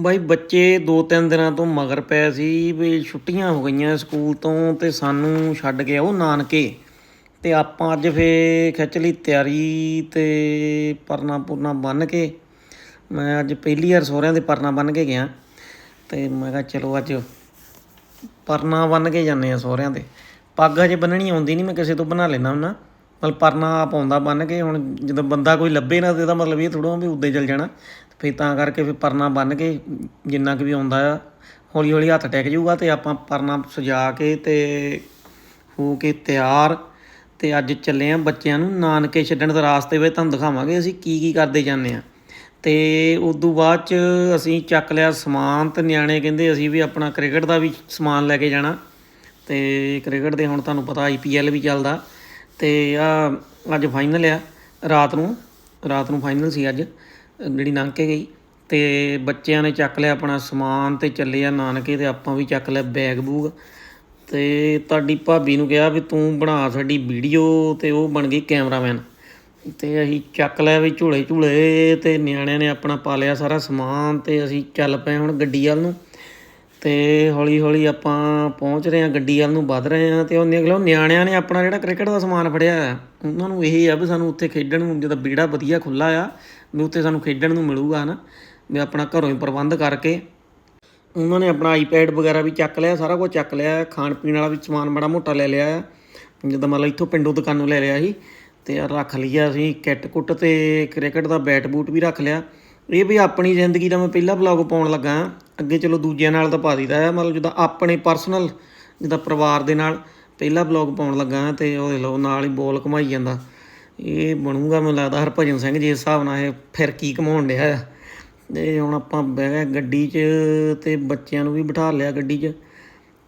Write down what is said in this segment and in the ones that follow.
ਬਾਈ ਬੱਚੇ 2-3 ਦਿਨਾਂ ਤੋਂ ਮਗਰ ਪਏ ਸੀ ਵੀ ਛੁੱਟੀਆਂ ਹੋ ਗਈਆਂ ਸਕੂਲ ਤੋਂ ਤੇ ਸਾਨੂੰ ਛੱਡ ਕੇ ਉਹ ਨਾਨਕੇ। ਤੇ ਆਪਾਂ ਅੱਜ ਫੇ ਖਿੱਚ ਲਈ ਤਿਆਰੀ ਤੇ ਪਰਨਾ ਪੁਰਨਾ ਬੰਨ ਕੇ। ਮੈਂ ਅੱਜ ਪਹਿਲੀ ਵਾਰ ਸਹੁਰਿਆਂ ਦੇ ਪਰਨਾ ਬੰਨ ਕੇ ਗਿਆ ਤੇ ਮੈਂ ਕਿਹਾ ਚਲੋ ਅੱਜ ਪਰਨਾ ਬੰਨ ਕੇ ਜਾਂਦੇ ਆ ਸਹੁਰਿਆਂ ਦੇ। ਪੱਗ ਅਜੇ ਬੰਨਣੀ ਆਉਂਦੀ ਨਹੀਂ, ਮੈਂ ਕਿਸੇ ਤੋਂ ਬਣਾ ਲੈਣਾ ਹੁੰਦਾ। ਮਤਲਬ ਪਰਨਾ ਆਪ ਆਉਂਦਾ ਬੰਨ ਕੇ, ਹੁਣ ਜਦੋਂ ਬੰਦਾ ਕੋਈ ਲੱਭੇ ਨਾ ਤੇ ਇਹਦਾ ਮਤਲਬ ਇਹ ਥੋੜਾ ਵੀ ਉੱਦੇ ਚਲ ਜਾਣਾ। ਫਿਰ ਤਾਂ ਕਰਕੇ ਫਿਰ ਪਰਨਾ ਬੰਨ੍ਹ ਕੇ ਜਿੰਨਾ ਕੁ ਵੀ ਆਉਂਦਾ ਆ, ਹੌਲੀ ਹੌਲੀ ਹੱਥ ਟਿਕ ਜਾਊਗਾ ਤੇ ਆਪਾਂ ਪਰਨਾ ਸਜਾ ਕੇ ਤੇ ਹੋ ਕੇ ਤਿਆਰ ਤੇ ਅੱਜ ਚੱਲੇ ਆ ਬੱਚਿਆਂ ਨੂੰ ਨਾਨਕੇ ਛੱਡਣ ਦੇ ਰਾਸਤੇ ਵਿੱਚ ਤੁਹਾਨੂੰ ਦਿਖਾਵਾਂਗੇ ਅਸੀਂ ਕੀ ਕੀ ਕਰਦੇ ਜਾਂਦੇ ਆ। ਤੇ ਤੋਂ ਬਾਅਦ ਚ ਅਸੀਂ ਚੱਕ ਲਿਆ ਸਮਾਨ ਤੇ ਨਿਆਣੇ ਕਹਿੰਦੇ ਅਸੀਂ ਵੀ ਆਪਣਾ ਕ੍ਰਿਕਟ ਦਾ ਵੀ ਸਮਾਨ ਲੈ ਕੇ ਜਾਣਾ। ਤੇ ਕ੍ਰਿਕਟ ਦੇ ਹੁਣ ਤੁਹਾਨੂੰ ਪਤਾ ਆਈਪੀਐਲ ਵੀ ਚੱਲਦਾ ਤੇ ਆ ਅੱਜ ਫਾਈਨਲ ਆ ਰਾਤ ਨੂੰ ਰਾਤ ਨੂੰ ਫਾਈਨਲ ਸੀ ਅੱਜ। ਜਿਹੜੀ ਲੰਘ ਕੇ ਗਈ ਤੇ ਬੱਚਿਆਂ ਨੇ ਚੱਕ ਲਿਆ ਆਪਣਾ ਸਮਾਨ ਤੇ ਚੱਲੇ ਆ ਨਾਨਕੇ ਤੇ ਆਪਾਂ ਵੀ ਚੱਕ ਲਿਆ ਬੈਗ ਬੂਗ। ਤੇ ਤੁਹਾਡੀ ਭਾਬੀ ਨੂੰ ਕਿਹਾ ਵੀ ਤੂੰ ਬਣਾ ਸਾਡੀ ਵੀਡੀਓ ਤੇ ਉਹ ਬਣ ਗਈ ਕੈਮਰਾਮੈਨ। ਤੇ ਅਸੀਂ ਚੱਕ ਲਿਆ ਵੀ ਝੂਲੇ ਝੂਲੇ ਤੇ ਨਿਆਣਿਆਂ ਨੇ ਆਪਣਾ ਪਾ ਲਿਆ ਸਾਰਾ ਸਮਾਨ ਤੇ ਅਸੀਂ ਚੱਲ ਪਏ ਹੁਣ ਗੱਡੀ ਵੱਲ ਨੂੰ। ਤੇ ਹੌਲੀ ਹੌਲੀ ਆਪਾਂ ਪਹੁੰਚ ਰਹੇ ਹਾਂ, ਗੱਡੀ ਵੱਲ ਨੂੰ ਵੱਧ ਰਹੇ ਹਾਂ ਤੇ ਉਹ ਨਿਕਲੋ ਨਿਆਣਿਆਂ ਨੇ ਆਪਣਾ ਜਿਹੜਾ ਕ੍ਰਿਕਟ ਦਾ ਸਮਾਨ ਫੜਿਆ ਆ ਉਹਨਾਂ ਨੂੰ ਇਹ ਆ ਵੀ ਸਾਨੂੰ ਉੱਥੇ ਖੇਡਣ ਨੂੰ ਜਦੋਂ ਬੀੜਾ ਵਧੀਆ ਖੁੱਲਾ ਆ, ਵੀ ਉੱਥੇ ਸਾਨੂੰ ਖੇਡਣ ਨੂੰ ਮਿਲੂਗਾ ਹਨਾ, ਵੀ ਆਪਣਾ ਘਰੋਂ ਹੀ ਪ੍ਰਬੰਧ ਕਰਕੇ। ਉਹਨਾਂ ਨੇ ਆਪਣਾ ਆਈਪੈਡ ਵਗੈਰਾ ਵੀ ਚੱਕ ਲਿਆ, ਸਾਰਾ ਕੁਝ ਚੱਕ ਲਿਆ, ਖਾਣ ਪੀਣ ਵਾਲਾ ਵੀ ਸਮਾਨ ਬੜਾ ਮੋਟਾ ਲੈ ਲਿਆ ਆ। ਜਿੱਦਾਂ ਮਤਲਬ ਇੱਥੋਂ ਪਿੰਡੋਂ ਦੁਕਾਨੋਂ ਲੈ ਲਿਆ ਸੀ, ਤੇ ਆਹ ਰੱਖ ਲਿਆ ਅਸੀਂ ਕਿੱਟ ਕੁੱਟ ਤੇ ਕ੍ਰਿਕਟ ਦਾ ਬੈਟ ਬੂਟ ਵੀ ਰੱਖ ਲਿਆ। ਇਹ ਵੀ ਆਪਣੀ ਜ਼ਿੰਦਗੀ ਦਾ ਮੈਂ ਪਹਿਲਾ ਵਲੌਗ ਪਾਉਣ ਲੱਗਾ ਅੱਗੇ ਚਲੋ ਦੂਜਿਆਂ ਨਾਲ ਤਾਂ ਪਾ ਦਿੱਤਾ ਹੈ, ਮਤਲਬ ਜਿੱਦਾਂ ਆਪਣੇ ਪਰਸਨਲ ਜਿੱਦਾਂ ਪਰਿਵਾਰ ਦੇ ਨਾਲ ਪਹਿਲਾ ਵਲੌਗ ਪਾਉਣ ਲੱਗਾ ਹਾਂ ਤੇ ਉਹ ਦੇਖ ਲਓ, ਨਾਲ ਹੀ ਬੋਲ ਘਮਾਈ ਜਾਂਦਾ। ਇਹ ਬਣੂਗਾ ਮੈਨੂੰ ਲੱਗਦਾ ਹਰਭਜਨ ਸਿੰਘ ਜੀ ਹਿਸਾਬ ਨਾਲ ਇਹ ਫਿਰ ਕੀ ਘਮਾਉਣ ਡਿਆ ਆ ਤੇ ਹੁਣ ਆਪਾਂ ਬਹਿ ਗਏ ਗੱਡੀ 'ਚ ਤੇ ਬੱਚਿਆਂ ਨੂੰ ਵੀ ਬਿਠਾ ਲਿਆ ਗੱਡੀ 'ਚ।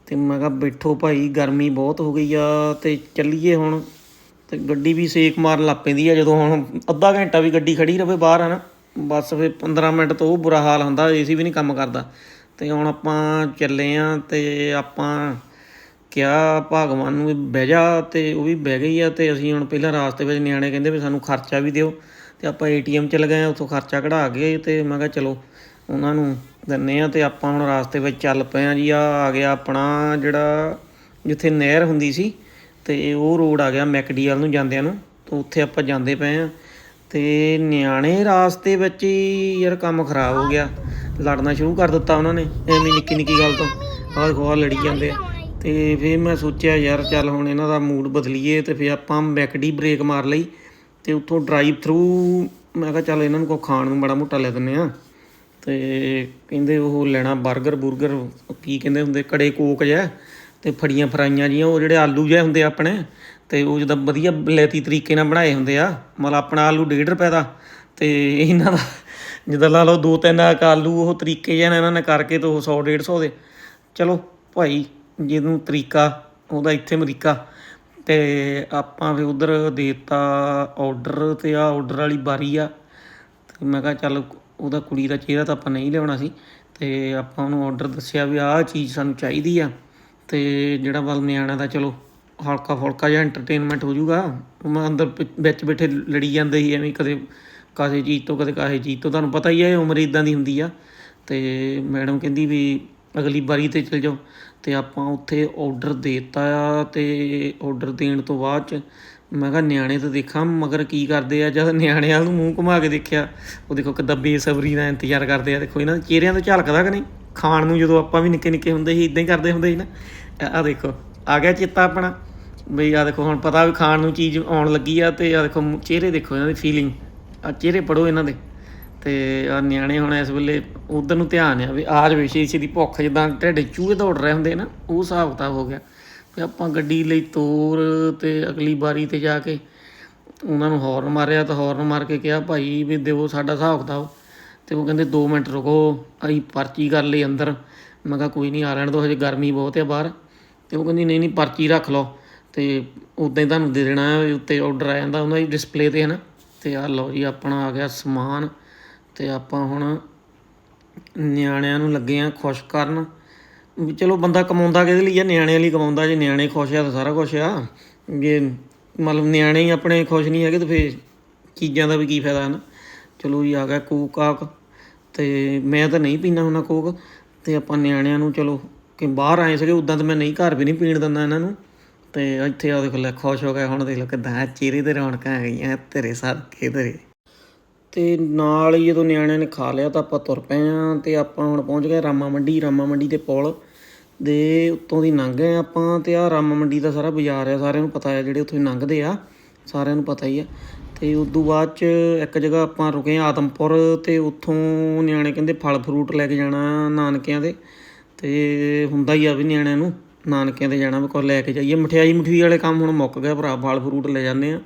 ਤੇ ਮੈਂ ਕਿਹਾ ਬੈਠੋ ਭਾਈ, ਗਰਮੀ ਬਹੁਤ ਹੋ ਗਈ ਆ ਤੇ ਚੱਲੀਏ ਹੁਣ। ਤੇ ਗੱਡੀ ਵੀ ਸੇਕ ਮਾਰਨ ਲੱਗ ਪੈਂਦੀ ਆ ਜਦੋਂ ਹੁਣ ਅੱਧਾ ਘੰਟਾ ਵੀ ਗੱਡੀ ਖੜੀ ਰਵੇ ਬਾਹਰ ਆ ਨਾ ਬਸ ਫਿਰ 15 ਮਿੰਟ ਤੋਂ ਉਹ ਬੁਰਾ ਹਾਲ ਹੁੰਦਾ, ਏਸੀ ਵੀ ਨਹੀਂ ਕੰਮ ਕਰਦਾ। ਤੇ ਹੁਣ ਆਪਾਂ ਚੱਲੇ ਆ ਤੇ ਆਪਾਂ ਕਿਹਾ ਭਗਵਾਨ ਨੂੰ ਵੀ ਬਹਿ ਜਾ ਤੇ ਉਹ ਵੀ ਬਹਿ ਗਈ ਆ ਤੇ ਅਸੀਂ ਹੁਣ ਪਹਿਲਾਂ ਰਾਸਤੇ ਵਿੱਚ ਨਿਆਣੇ ਕਹਿੰਦੇ ਵੀ ਸਾਨੂੰ ਖਰਚਾ ਵੀ ਦਿਓ ਤੇ ਆਪਾਂ ਏਟੀਐਮ ਚ ਲਗਾਏ ਉੱਥੋਂ ਖਰਚਾ ਕਢਾ ਕੇ ਤੇ ਮੈਂ ਕਿਹਾ ਚਲੋ ਉਹਨਾਂ ਨੂੰ ਦਿੰਨੇ ਆ ਤੇ ਆਪਾਂ ਹੁਣ ਰਾਸਤੇ ਵਿੱਚ ਚੱਲ ਪਏ ਆ ਜੀ ਆ ਆ ਗਿਆ ਆਪਣਾ ਜਿਹੜਾ ਜਿੱਥੇ ਨਹਿਰ ਹੁੰਦੀ ਸੀ ਤੇ ਉਹ ਰੋਡ ਆ ਗਿਆ ਮੈਕਡੀ ਵੱਲ ਨੂੰ ਜਾਂਦਿਆਂ ਨੂੰ, ਤੇ ਉੱਥੇ ਆਪਾਂ ਜਾਂਦੇ ਪਏ ਆ। ਤੇ ਨਿਆਣੇ ਰਾਸਤੇ ਵਿੱਚ ਹੀ ਯਾਰ ਕੰਮ ਖਰਾਬ ਹੋ ਗਿਆ। ਲੜਨਾ ਸ਼ੁਰੂ ਕਰ ਦਿੱਤਾ ਉਹਨਾਂ ਨੇ, ਐਵੇਂ ਨਿੱਕੀ ਨਿੱਕੀ ਗੱਲ ਤੋਂ। ਆਹ ਦੇਖੋ ਲੜੀ ਜਾਂਦੇ ਆ। ਤੇ ਫਿਰ ਮੈਂ ਸੋਚਿਆ ਯਾਰ ਚੱਲ ਹੁਣ ਇਹਨਾਂ ਦਾ ਮੂਡ ਬਦਲੀਏ ਤੇ ਫਿਰ ਆਪਾਂ ਮੈਕਡੀ ਬ੍ਰੇਕ ਮਾਰ ਲਈ ਤੇ ਉੱਥੋਂ ਡਰਾਈਵ ਥਰੂ ਮੈਂ ਕਿਹਾ ਚੱਲ ਇਹਨਾਂ ਨੂੰ ਕੋ ਖਾਣ ਨੂੰ ਬੜਾ ਮੋਟਾ ਲੈ ਦਿੰਨੇ ਆ ਤੇ ਕਹਿੰਦੇ ਉਹ ਲੈਣਾ 버ਗਰ ਬੁਰਗਰ, ਕੀ ਕਹਿੰਦੇ ਹੁੰਦੇ, ਕੜੇ ਕੋਕ ਜਿਹਾ। ਤੇ ਫੜੀਆਂ ਫਰਾਈਆਂ ਜੀਆਂ ਉਹ ਜਿਹੜੇ ਆਲੂ ਜਿਹੇ ਹੁੰਦੇ ਆ ਆਪਣੇ, ਤੇ ਉਹ ਜਦੋਂ ਵਧੀਆ ਲੈਤੀ ਤਰੀਕੇ ਨਾਲ ਬਣਾਏ ਹੁੰਦੇ ਆ। ਮਤਲਬ ਆਪਣਾ ਆਲੂ 1.5 ਰੁਪਏ ਦਾ, ਤੇ ਇਹਨਾਂ ਦਾ ਜਿੱਦਾਂ ਲਾ ਲਓ ਦੋ ਤਿੰਨ ਆਲੂ, ਉਹ ਤਰੀਕੇ ਜਿਹੇ ਨਾਲ ਇਹਨਾਂ ਨੇ ਕਰਕੇ ਤੇ ਉਹ 100 150 ਦੇ। ਚਲੋ ਭਾਈ, ਜਿਹਨੂੰ ਤਰੀਕਾ, ਉਹਦਾ ਇੱਥੇ ਅਮਰੀਕਾ ਤੇ ਆਪਾਂ ਵੀ ਉਧਰ ਦੇਤਾ ਆਰਡਰ ਤੇ ਆ ਆਰਡਰ ਵਾਲੀ ਬਾਰੀ ਆ। ਤੇ ਮੈਂ ਕਿਹਾ ਚੱਲ ਉਹਦਾ ਕੁੜੀ ਦਾ ਚਿਹਰਾ ਤਾਂ ਆਪਾਂ ਨਹੀਂ ਲਿਆਉਣਾ ਸੀ। ਤੇ ਆਪਾਂ ਉਹਨੂੰ ਆਰਡਰ ਦੱਸਿਆ ਵੀ ਆਹ ਚੀਜ਼ ਸਾਨੂੰ ਚਾਹੀਦੀ ਆ। ਤੇ ਜਿਹੜਾ ਵੱਲ ਨਿਆਣਾ ਦਾ ਚਲੋ ਹਲਕਾ ਫੁਲਕਾ ਜਿਹਾ ਐਂਟਰਟੇਨਮੈਂਟ ਹੋ ਜਾਊਗਾ ਮੈਂ ਅੰਦਰ ਵਿੱਚ ਬੈਠੇ ਲੜੀ ਜਾਂਦੇ ਸੀ ਐਵੇਂ ਕਦੇ ਕਾਸੇ ਚੀਜ਼ ਤੋਂ, ਕਦੇ ਕਾਸੇ ਚੀਜ਼ ਤੋਂ, ਤੁਹਾਨੂੰ ਪਤਾ ਹੀ ਹੈ ਇਹ ਉਮਰ ਇਦਾਂ ਦੀ ਹੁੰਦੀ ਆ। ਤੇ ਮੈਡਮ ਕਹਿੰਦੀ ਵੀ ਅਗਲੀ ਵਾਰੀ ਤੇ ਚਲ ਜਾਓ, ਤੇ ਆਪਾਂ ਉੱਥੇ ਆਰਡਰ ਦੇਤਾ ਆ ਤੇ ਆਰਡਰ ਦੇਣ ਤੋਂ ਬਾਅਦ ਚ ਮੈਂ ਕਿਹਾ ਨਿਆਣੇ ਤਾਂ ਦੇਖਾਂ, ਮਗਰ ਕੀ ਕਰਦੇ ਆ, ਜਦ ਨਿਆਣਿਆਂ ਨੂੰ ਮੂੰਹ ਘੁਮਾ ਕੇ ਦੇਖਿਆ, ਉਹ ਦੇਖੋ ਕਿੱਦਾਂ ਬੇਸਬਰੀ ਨਾਲ ਇੰਤਜ਼ਾਰ ਕਰਦੇ ਆ, ਦੇਖੋ ਇਹਨਾਂ ਦੇ ਚਿਹਰਿਆਂ ਤੋਂ ਝਲਕਦਾ ਕਿ ਨਹੀਂ? ਖਾਣ ਨੂੰ ਜਦੋਂ ਆਪਾਂ ਵੀ ਨਿੱਕੇ ਨਿੱਕੇ ਹੁੰਦੇ ਸੀ ਇਦਾਂ ਹੀ ਕਰਦੇ ਹੁੰਦੇ ਸੀ ਨਾ। ਆ ਦੇਖੋ, ਆ ਗਿਆ ਚੇਤਾ ਆਪਣਾ। ਬਈ ਆ ਦੇਖੋ, ਹੁਣ ਪਤਾ ਵੀ ਖਾਣ ਨੂੰ ਚੀਜ਼ ਆਉਣ ਲੱਗੀ ਆ ਤੇ ਆ ਦੇਖੋ ਚਿਹਰੇ ਦੇਖੋ ਇਹਨਾਂ ਦੀ ਫੀਲਿੰਗ ਆ ਚਿਹਰੇ ਪੜੋ ਇਹਨਾਂ ਦੇ। ਤੇ ਆ ਨਿਆਣੇ ਹੁਣ ਇਸ ਵੇਲੇ ਉਧਰ ਨੂੰ ਧਿਆਨ ਆ ਵੀ ਆ ਆਜ ਵਿਸ਼ੇ ਦੀ ਭੁੱਖ ਜਿੱਦਾਂ ਢਿੱਡੇ ਚੂਹੇ ਦੌੜ ਰਹੇ ਹੁੰਦੇ ਨਾ, ਉਹ ਹਿਸਾਬ ਕਿਤਾਬ ਹੋ ਗਿਆ। ਵੀ ਆਪਾਂ ਗੱਡੀ ਲਈ ਤੋਰ ਤੇ ਅਗਲੀ ਵਾਰੀ ਤੇ ਜਾ ਕੇ ਉਹਨਾਂ ਨੂੰ ਹੌਰਨ ਮਾਰਿਆ ਤਾਂ ਹੌਰਨ ਮਾਰ ਕੇ ਕਿਹਾ, ਭਾਈ ਵੀ ਦਿਓ ਸਾਡਾ ਹਿਸਾਬ ਕਿਤਾਬ। ਤੇ ਉਹ ਕਹਿੰਦੇ 2 ਮਿੰਟ ਰੁਕੋ, ਅਸੀਂ ਪਰਚੀ ਕਰ ਲਈ ਅੰਦਰ। ਮੈਂ ਕਿਹਾ ਕੋਈ ਨਹੀਂ ਆ ਰਹਿਣ ਦਿਓ ਹਜੇ ਗਰਮੀ ਬਹੁਤ ਹੈ ਬਾਹਰ। ਤੇ ਉਹ ਕਹਿੰਦੀ, ਨਹੀਂ ਨਹੀਂ, ਪਰਚੀ ਰੱਖ ਲਓ। ਤੇ ਉਦਾਂ ਹੀ ਤੁਹਾਨੂੰ ਦੇ ਦੇਣਾ ਹੈ ਉੱਤੇ ਆਰਡਰ ਆ ਜਾਂਦਾ, ਉਹਨਾਂ ਦੀ ਡਿਸਪਲੇ ਤੇ ਹੈ ਨਾ ਤੇ ਆ ਲਓ ਜੀ, ਆਪਣਾ ਆ ਗਿਆ ਸਮਾਨ। ਤੇ ਆਪਾਂ ਹੁਣ ਨਿਆਣਿਆਂ ਨੂੰ ਲੱਗੇ ਆ ਖੁਸ਼ ਕਰਨ। ਚਲੋ, ਬੰਦਾ ਕਮਾਉਂਦਾ ਕਿਹਦੇ ਲਈ ਆ? ਨਿਆਣਿਆਂ ਲਈ ਕਮਾਉਂਦਾ, ਜੇ ਨਿਆਣੇ ਖੁਸ਼ ਆ ਤਾਂ ਸਾਰਾ ਕੁਝ ਆ। ਜੇ ਮਤਲਬ ਨਿਆਣੇ ਹੀ ਆਪਣੇ ਖੁਸ਼ ਨਹੀਂ ਹੈਗੇ ਤਾਂ ਫੇਰ ਚੀਜ਼ਾਂ ਦਾ ਵੀ ਕੀ ਫਾਇਦਾ ਹੈ ਨਾ ਚਲੋ ਜੀ, ਆ ਗਿਆ ਕੋਕ ਆਕ ਤੇ ਮੈਂ ਤਾਂ ਨਹੀਂ ਪੀਣਾ ਹੁੰਦਾ ਕੋਕ। ਤੇ ਆਪਾਂ ਨਿਆਣਿਆਂ ਨੂੰ ਚਲੋ ਕਿ ਬਾਹਰ ਆਏ ਸੀਗੇ ਉਦਾਂ ਤਾਂ ਮੈਂ ਨਹੀਂ ਘਰ ਵੀ ਨਹੀਂ ਪੀਣ ਦਿੰਦਾ ਇਹਨਾਂ ਨੂੰ। ਤੇ ਇੱਥੇ ਆ ਦੇਖ ਲੈ, ਖੁਸ਼ ਹੋ ਗਏ, ਹੁਣ ਦੇਖ ਲਓ ਕਿਦਾਂ ਚਿਹਰੇ ਤੇ ਰੌਣਕਾਂ ਆ ਗਈਆਂ ਤੇਰੇ ਸਦਕੇ ਤੇਰੇ। ਤੇ ਨਾਲ ਹੀ ਜਦੋਂ ਨਿਆਣਿਆਂ ਨੇ ਖਾ ਲਿਆ ਤਾਂ ਆਪਾਂ ਤੁਰ ਪਏ ਆ ਤੇ ਆਪਾਂ ਹੁਣ ਪਹੁੰਚ ਗਏ ਰਾਮਾ ਮੰਡੀ ਰਾਮਾ ਮੰਡੀ ਦੇ ਪੁਲ ਦੇ ਉੱਤੋਂ ਦੀ ਲੰਘ ਗਏ ਆਪਾਂ ਤੇ ਆ ਰਾਮਾ ਮੰਡੀ ਦਾ ਸਾਰਾ ਬਾਜ਼ਾਰ ਆ, ਸਾਰਿਆਂ ਨੂੰ ਪਤਾ ਆ ਜਿਹੜੇ ਉੱਥੇ ਦੀ ਲੰਘਦੇ ਆ, ਸਾਰਿਆਂ ਨੂੰ ਪਤਾ ਹੀ ਆ। ਅਤੇ ਤੇ ਤੋਂ ਬਾਅਦ ਚ ਇੱਕ ਜਗ੍ਹਾ ਆਪਾਂ ਰੁਕੇ ਆ ਆਦਮਪੁਰ ਅਤੇ ਉੱਥੋਂ ਨਿਆਣੇ ਕਹਿੰਦੇ ਫਲ ਫਰੂਟ ਲੈ ਕੇ ਜਾਣਾ ਨਾਨਕਿਆਂ ਦੇ ਅਤੇ ਹੁੰਦਾ ਹੀ ਆ ਵੀ ਨਿਆਣਿਆਂ ਨੂੰ ਨਾਨਕਿਆਂ ਦੇ ਜਾਣਾ ਵੀ ਕੋਈ ਲੈ ਕੇ ਜਾਈਏ। ਮਠਿਆਈ ਮਠੀ ਵਾਲੇ ਕੰਮ ਹੁਣ ਮੁੱਕ ਗਿਆ ਭਰਾ ਫਲ ਫਰੂਟ ਲੈ ਜਾਂਦੇ ਆ।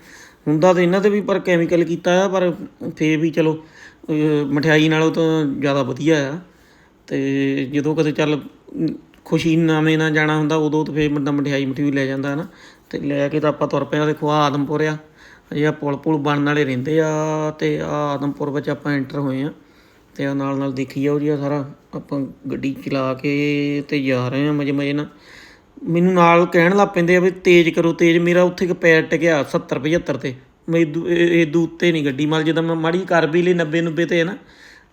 ਹੁੰਦਾ ਤਾਂ ਇਹਨਾਂ ਤੇ ਵੀ ਪਰ ਕੈਮੀਕਲ ਕੀਤਾ ਆ ਪਰ ਫੇਰ ਵੀ ਚਲੋ ਮਠਿਆਈ ਨਾਲੋਂ ਤਾਂ ਜ਼ਿਆਦਾ ਵਧੀਆ ਆ। ਤੇ ਜਦੋਂ ਕਦੇ ਚੱਲ ਅਮ, ਖੁਸ਼ੀ ਨਾਵੇਂ ਨਾਲ ਜਾਣਾ ਹੁੰਦਾ ਉਦੋਂ ਤਾਂ ਫੇਰ ਬੰਦਾ ਮਠਿਆਈ ਮਠਿਆਈ ਲੈ ਜਾਂਦਾ ਹੈ ਨਾ ਤੇ ਲੈ ਕੇ ਤਾਂ ਆਪਾਂ ਤੁਰ ਪਿਆ ਦੇਖੋ ਆ ਆਦਮਪੁਰ ਆ। ਇਹ ਪੁਲ ਪੁਲ ਬਣਨ ਵਾਲੇ ਰਹਿੰਦੇ ਆ ਤੇ ਆ ਆਦਮਪੁਰ ਵਿੱਚ ਆਪਾਂ ਐਂਟਰ ਹੋਏ ਆ। ਤੇ ਆ ਨਾਲ ਨਾਲ ਦੇਖੀ ਜਾਓ ਜੀ, ਆ ਸਾਰਾ ਆਪਾਂ ਗੱਡੀ ਚਲਾ ਕੇ ਤੇ ਜਾ ਰਹੇ ਆ ਮਜੇ ਮਜੇ ਨਾਲ। ਮੈਨੂੰ ਨਾਲ ਕਹਿਣ ਲੱਗ ਪੈਂਦੇ ਆ ਵੀ ਤੇਜ਼ ਕਰੋ, ਤੇਜ਼ ਮੇਰਾ ਉੱਥੇ ਇੱਕ ਪੈਰ ਟਿਕਿਆ 70 75 ਤੇ। ਮੈਂ ਇਹ ਦੂ ਉੱਤੇ ਨਹੀਂ ਗੱਡੀ ਮਲ ਜਦੋਂ ਮੈਂ ਮਾੜੀ ਕਰ ਵੀ ਲਈ 90 90 ਤੇ ਹੈ ਨਾ,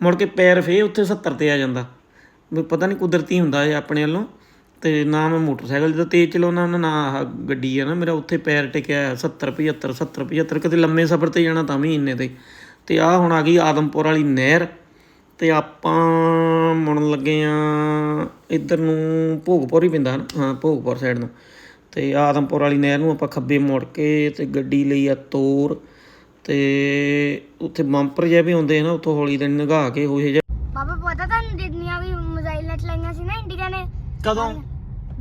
ਮੁੜ ਕੇ ਪੈਰ ਫੇ ਉੱਥੇ 70 ਤੇ ਆ ਜਾਂਦਾ। ਵੀ ਪਤਾ ਨਹੀਂ ਕੁਦਰਤੀ ਹੁੰਦਾ ਇਹ ਆਪਣੇ ਵੱਲੋਂ। ਤੇ ਨਾ ਮੈਂ ਮੋਟਰਸਾਈਕਲ ਜਦੋਂ ਤੇਜ਼ ਚਲਾਉਣਾ ਨਾ ਨਾ ਗੱਡੀ ਆ ਨਾ ਮੇਰਾ ਉੱਥੇ ਪੈਰ ਟਿਕਿਆ 70 75 70 75 ਕਿਤੇ ਲੰਮੇ ਸਫ਼ਰ ਤੇ ਜਾਣਾ ਤਾਂ ਵੀ ਇੰਨੇ ਤੇ। ਤੇ ਆ ਹੁਣ ਆ ਗਈ ਆਦਮਪੁਰ ਵਾਲੀ ਨਹਿਰ ਤੇ ਆਪਾਂ ਮੁੜਨ ਲੱਗੇ ਆ ਇੱਧਰ ਨੂੰ ਭੋਗਪੁਰ ਹੀ ਪੈਂਦਾ ਹਾਂ ਭੋਗਪੁਰ ਸਾਈਡ ਨੂੰ। ਤੇ ਆਦਮਪੁਰ ਵਾਲੀ ਨਹਿਰ ਨੂੰ ਆਪਾਂ ਖੱਬੇ ਮੁੜ ਕੇ ਤੇ ਗੱਡੀ ਲਈ ਆ ਤੋਰ ਤੇ ਉੱਥੇ ਬੰਪਰ ਜਿਹਾ ਵੀ ਹੁੰਦੇ ਨਾ ਉੱਥੋਂ ਹੌਲੀ ਦੇ ਨਿਗਾਹ ਕੇ ਹੋਏ ਜੇ ਪਾਪਾ ਪਤਾ ਤੁਹਾਨੂੰ ਜਿੰਨੀਆਂ ਵੀ ਮਿਜ਼ਾਈਲ ਨਾਲ ਚਲਾਈਆਂ ਸੀ ਨਾ ਇੰਡੀਆ ਨੇ? ਕਦੋਂ?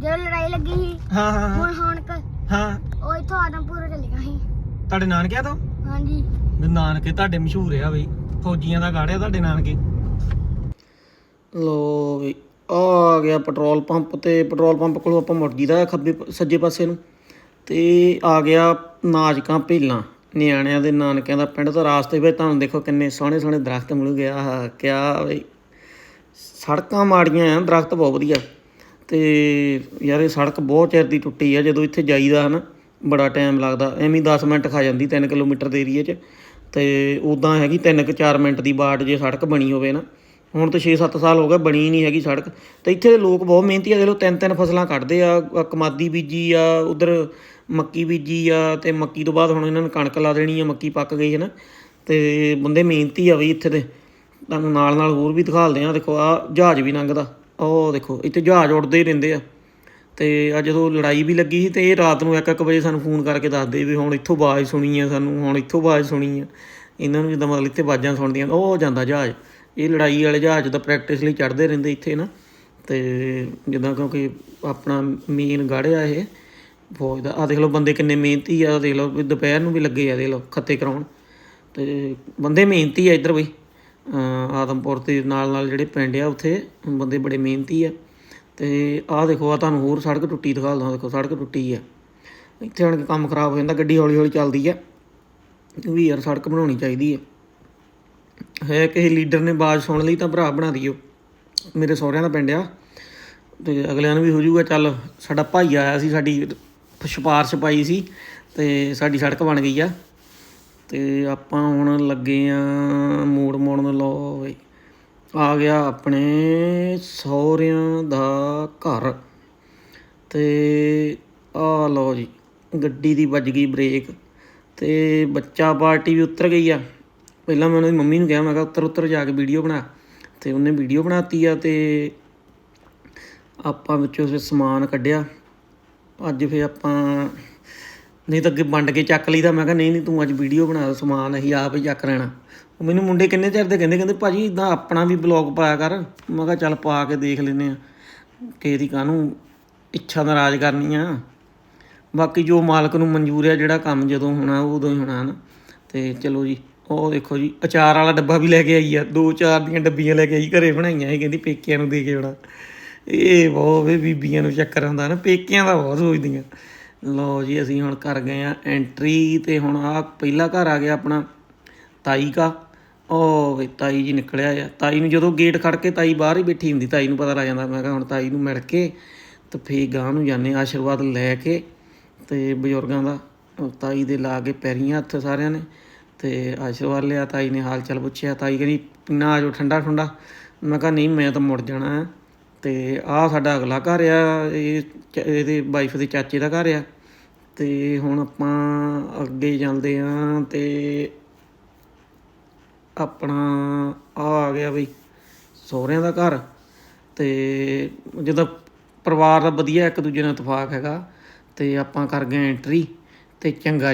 ਜਦੋਂ ਲੜਾਈ ਲੱਗੀ ਸੀ ਹਾਂ ਹਾਂ ਹਾਂ। ਹੁਣ ਹੁਣ ਕ- ਹਾਂ। ਉਹ ਇੱਥੋਂ ਆਦਮਪੁਰ ਚਲੀਆਂ ਸੀ। ਤੁਹਾਡੇ ਨਾਨਕਿਆਂ ਤੋਂ? ਹਾਂਜੀ। ਵੀ ਨਾਨਕੇ ਤੁਹਾਡੇ ਮਸ਼ਹੂਰ ਆ ਬਈ। ਫੌਜੀਆਂ ਦਾ ਗਾੜਿਆ ਤੁਹਾਡੇ ਨਾਨਕੇ। ਲੋ ਵੀ ਆ ਗਿਆ ਪੈਟਰੋਲ ਪੰਪ ਤੇ ਪੈਟਰੋਲ ਪੰਪ ਕੋਲੋਂ ਆਪਾਂ ਮੁੜ ਜੀਦਾ ਖੱਬੇ ਪ- ਸੱਜੇ ਪਾਸੇ ਨੂੰ। ਤੇ ਆ ਗਿਆ ਨਾਜਕਾਂ ਭੇਲਾਂ ਨਿਆਣਿਆਂ ਦੇ ਨਾਨਕਿਆਂ ਦਾ ਪਿੰਡ ਤੋਂ ਰਾਸਤੇ ਵਿੱਚ ਤੁਹਾਨੂੰ ਦੇਖੋ ਕਿੰਨੇ ਸੋਹਣੇ ਸੋਹਣੇ ਦਰਖਤ ਮਿਲ ਗਿਆ ਆਹ ਕਿਆ ਬਈ ਸੜਕਾਂ ਮਾੜੀਆਂ ਆ ਦਰਖਤ ਬਹੁਤ ਵਧੀਆ। ਤੇ ਯਾਰ ਇਹ ਸੜਕ ਬਹੁਤ ਚਿਰ ਦੀ ਟੁੱਟੀ ਆ, ਜਦੋਂ ਇੱਥੇ ਜਾਈਦਾ ਹਨਾ, ਬੜਾ ਟਾਈਮ ਲੱਗਦਾ। ਐਵੇਂ ਹੀ 10 ਮਿੰਟ ਖਾ ਜਾਂਦੀ 3 ਕਿਲੋਮੀਟਰ ਦੇ ਏਰੀਏ 'ਚ। ਤੇ ਉਦਾਂ ਹੈਗੀ 3 ਕੁ 4 ਮਿੰਟ ਦੀ ਬਾਟ ਜੇ ਸੜਕ ਬਣੀ ਹੋਵੇ ਨਾ। ਹੁਣ ਤਾਂ 6-7 ਸਾਲ ਹੋ ਗਏ ਬਣੀ ਨਹੀਂ ਹੈਗੀ ਸੜਕ। ਤੇ ਇੱਥੇ ਦੇ ਲੋਕ ਬਹੁਤ ਮਿਹਨਤੀ ਆ ਦੇ ਲੋ ਤਿੰਨ ਤਿੰਨ ਫਸਲਾਂ ਕੱਢਦੇ ਆ ਕਮਾਦੀ ਬੀਜੀ ਆ, ਉਧਰ ਮੱਕੀ ਬੀਜੀ ਆ, ਤੇ ਮੱਕੀ ਤੋਂ ਬਾਅਦ ਹੁਣ ਇਹਨਾਂ ਨੇ ਕਣਕ ਲਾ ਦੇਣੀ ਆ, ਮੱਕੀ ਪੱਕ ਗਈ ਹੈ ਨਾ ਤੇ ਬੰਦੇ ਮਿਹਨਤੀ ਆ ਬਈ ਇੱਥੇ ਦੇ। ਤੁਹਾਨੂੰ ਨਾਲ ਨਾਲ ਹੋਰ ਵੀ ਦਿਖਾਲਦੇ ਆ, ਦੇਖੋ ਆ ਜਹਾਜ਼ ਵੀ ਲੰਘਦਾ। ਉਹ ਦੇਖੋ, ਇੱਥੇ ਜਹਾਜ਼ ਉੱਡਦੇ ਹੀ ਰਹਿੰਦੇ ਆ। ਤੇ ਆ ਜਦੋਂ ਲੜਾਈ ਵੀ ਲੱਗੀ ਸੀ, ਤੇ ਇਹ ਰਾਤ ਨੂੰ 1-1 ਵਜੇ ਸਾਨੂੰ ਫੋਨ ਕਰਕੇ ਦੱਸਦੇ ਵੀ ਹੁਣ ਇੱਥੋਂ ਆਵਾਜ਼ ਸੁਣੀ ਆ ਸਾਨੂੰ, ਹੁਣ ਇੱਥੋਂ ਆਵਾਜ਼ ਸੁਣੀ ਆ। ਇਹਨਾਂ ਨੂੰ ਜਿੱਦਾਂ ਮਤਲਬ ਇੱਥੇ ਆਵਾਜ਼ਾਂ ਸੁਣਦੀਆਂ, ਉਹ ਜਾਂਦਾ ਜਹਾਜ਼। ਇਹ ਲੜਾਈ ਵਾਲੇ ਜਹਾਜ਼ ਦਾ ਪ੍ਰੈਕਟਿਸ ਲਈ ਚੜ੍ਹਦੇ ਰਹਿੰਦੇ ਇੱਥੇ ਨਾ। ਤੇ ਜਿੱਦਾਂ ਕਿਉਂਕਿ ਆਪਣਾ ਮੇਨ ਗੜਿਆ ਇਹ, ਫੌਜ ਦਾ। ਆ ਦੇਖ ਲਓ ਬੰਦੇ ਕਿੰਨੇ ਮਿਹਨਤੀ ਆ ਦੇਖ ਲਓ ਵੀ ਦੁਪਹਿਰ ਨੂੰ ਵੀ ਲੱਗੇ ਆ, ਦੇਖ ਲਓ ਖੱਤੇ ਕਰਾਉਣ। ਤੇ ਬੰਦੇ ਮਿਹਨਤੀ ਆ ਇੱਧਰ ਬਈ। ਆਦਮਪੁਰ ਦੇ ਨਾਲ ਨਾਲ ਜਿਹੜੇ ਪਿੰਡ ਆ, ਉੱਥੇ ਬੰਦੇ ਬੜੇ ਮਿਹਨਤੀ ਆ। ਤੇ ਆਹ ਦੇਖੋ ਆ ਤੁਹਾਨੂੰ ਹੋਰ ਸੜਕ ਟੁੱਟੀ ਦਿਖਾ ਦਿਖਾਉਂਦਾ ਦੇਖੋ ਸੜਕ ਟੁੱਟੀ ਆ। ਇੱਥੇ ਆਣ ਕੇ ਕੰਮ ਖਰਾਬ ਹੋ ਜਾਂਦਾ, ਗੱਡੀ ਹੌਲੀ ਹੌਲੀ ਚੱਲਦੀ ਆ। ਵੀ ਯਾਰ ਸੜਕ ਬਣਾਉਣੀ ਚਾਹੀਦੀ ਆ। ਹੈ ਕਿਸੇ ਲੀਡਰ ਨੇ ਬਾਜ਼ ਸੁਣ ਲਈ ਤਾਂ ਭਰਾ ਬਣਾ ਦਿਓ। ਮੇਰੇ ਸਹੁਰਿਆਂ ਦਾ ਪਿੰਡ ਆ। ਤੇ ਅਗਲਿਆਂ ਨੂੰ ਵੀ ਹੋ ਜਾਊਗਾ, ਚੱਲ ਸਾਡਾ ਭਾਈ ਆਇਆ ਸੀ, ਸਾਡੀ ਸਿਫਾਰਿਸ਼ ਪਾਈ ਸੀ, ਤੇ ਸਾਡੀ ਸੜਕ ਬਣ ਗਈ ਆ। ਅਤੇ ਆਪਾਂ ਹੁਣ ਲੱਗੇ ਆ ਮੋੜ ਮੋੜਨ ਲੋ ਬਈ। ਆ ਗਿਆ ਆਪਣੇ ਸਹੁਰਿਆਂ ਦਾ ਘਰ। ਤੇ ਆ ਲਓ ਜੀ, ਗੱਡੀ ਦੀ ਵੱਜ ਗਈ ਬ੍ਰੇਕ ਤੇ ਬੱਚਾ ਪਾਰਟੀ ਵੀ ਉਤਰ ਗਈ ਆ। ਪਹਿਲਾਂ ਮੈਂ ਉਹਦੀ ਮੰਮੀ ਨੂੰ ਕਿਹਾ, ਮੈਂ ਕਿਹਾ ਉੱਤਰ ਉੱਤਰ ਜਾ ਕੇ ਵੀਡੀਓ ਬਣਾ। ਤੇ ਉਹਨੇ ਵੀਡੀਓ ਬਣਾਤੀ ਆ ਤੇ ਆਪਾਂ ਵਿੱਚੋਂ ਫਿਰ ਸਮਾਨ ਕੱਢਿਆ। ਅੱਜ ਫੇ ਆਪਾਂ ਨਹੀਂ ਤਾਂ ਅੱਗੇ ਵੰਡ ਕੇ ਚੱਕ ਲਈਦਾ। ਮੈਂ ਕਿਹਾ ਨਹੀਂ ਨਹੀਂ, ਤੂੰ ਅੱਜ ਵੀਡੀਓ ਬਣਾ, ਸਮਾਨ ਅਸੀਂ ਆਪ ਹੀ ਚੱਕ ਲੈਣਾ। ਉਹ ਮੈਨੂੰ ਮੁੰਡੇ ਕਿੰਨੇ ਚਿਰ ਦੇ ਕਹਿੰਦੇ ਕਹਿੰਦੇ ਭਾਜੀ ਇਦਾਂ ਆਪਣਾ ਵੀ ਬਲੌਗ ਪਾਇਆ ਕਰ। ਮੈਂ ਕਿਹਾ ਚੱਲ ਪਾ ਕੇ ਦੇਖ ਲੈਨੇ ਆ ਕਿਸੇ ਦੀ ਕਾਹਨੂੰ ਇੱਛਾ ਨਾਰਾਜ਼ ਕਰਨੀ ਆ। ਬਾਕੀ ਜੋ ਮਾਲਕ ਨੂੰ ਮਨਜ਼ੂਰ ਆ, ਜਿਹੜਾ ਕੰਮ ਜਦੋਂ ਹੋਣਾ, ਉਦੋਂ ਹੀ ਹੋਣਾ ਨਾ ਤੇ ਚਲੋ ਜੀ, ਉਹ ਦੇਖੋ ਜੀ, ਅਚਾਰ ਵਾਲਾ ਡੱਬਾ ਵੀ ਲੈ ਕੇ ਆਈ ਆ। ਦੋ ਚਾਰ ਦੀਆਂ ਡੱਬੀਆਂ ਲੈ ਕੇ ਆਈ, ਘਰੇ ਬਣਾਈਆਂ ਇਹ ਕਹਿੰਦੀ ਪੇਕਿਆਂ ਨੂੰ ਦੇ ਕੇ ਆਉਣਾ। ਇਹ ਬਹੁਤ ਵੇ ਬੀਬੀਆਂ ਨੂੰ ਚੱਕਰ ਆਉਂਦਾ ਨਾ, ਪੇਕਿਆਂ ਦਾ ਬਹੁਤ ਸੋਚਦੀਆਂ। ਲਓ ਜੀ, ਅਸੀਂ ਹੁਣ ਕਰ ਗਏ ਆ ਐਂਟਰੀ ਤੇ ਹੁਣ ਆ ਪਹਿਲਾ ਘਰ ਆ ਗਿਆ ਆਪਣਾ ਤਾਈ ਕਾ। ਉਹ ਵੇ ਤਾਈ ਜੀ ਨਿਕਲਿਆ ਆ। ਤਾਈ ਨੂੰ ਜਦੋਂ ਗੇਟ ਖੜ ਕੇ ਤਾਈ ਬਾਹਰ ਹੀ ਬੈਠੀ ਹੁੰਦੀ, ਤਾਈ ਨੂੰ ਪਤਾ ਲੱਗ ਜਾਂਦਾ। ਮੈਂ ਕਿਹਾ ਹੁਣ ਤਾਈ ਨੂੰ ਮਿਲ ਕੇ ਤੇ ਫੇਰ ਗਾਂ ਨੂੰ ਜਾਂਦੇ ਆਸ਼ੀਰਵਾਦ ਲੈ ਕੇ ਤੇ ਬਜ਼ੁਰਗਾਂ ਦਾ। ਤਾਈ ਦੇ ਲਾ ਕੇ ਪੈਰੀਆਂ ਹੱਥ ਸਾਰਿਆਂ ਨੇ ਤੇ ਆਸ਼ੀਰਵਾਦ ਲਿਆ। ਤਾਈ ਨੇ ਹਾਲ ਚਾਲ ਪੁੱਛਿਆ। ਤਾਈ ਕਹਿੰਦੀ ਪੀਣਾ ਆਜੋ ਠੰਡਾ ਠੰਡਾ ਮੈਂ ਕਿਹਾ, ਨਹੀਂ, ਮੈਂ ਤਾਂ ਮੁੜ ਜਾਣਾ ਹੈ। ਤੇ ਆਹ ਸਾਡਾ ਅਗਲਾ ਘਰ ਆ, ਇਹ ਇਹਦੇ ਵਾਈਫ ਦੇ ਚਾਚੇ ਦਾ ਘਰ ਆ। ਤੇ ਹੁਣ ਆਪਾਂ ਅੱਗੇ ਜਾਂਦੇ ਆ ਤੇ ਆਪਣਾ ਆ ਆ ਗਿਆ ਬਈ ਸਹੁਰਿਆਂ ਦਾ ਘਰ। ਤੇ ਜਦੋਂ ਪਰਿਵਾਰ ਦਾ ਵਧੀਆ ਇੱਕ ਦੂਜੇ ਨਾਲ ਇਤਫਾਕ ਹੈਗਾ ਤੇ ਆਪਾਂ ਕਰ ਗਏ ਐਂਟਰੀ ਤੇ ਚੰਗਾ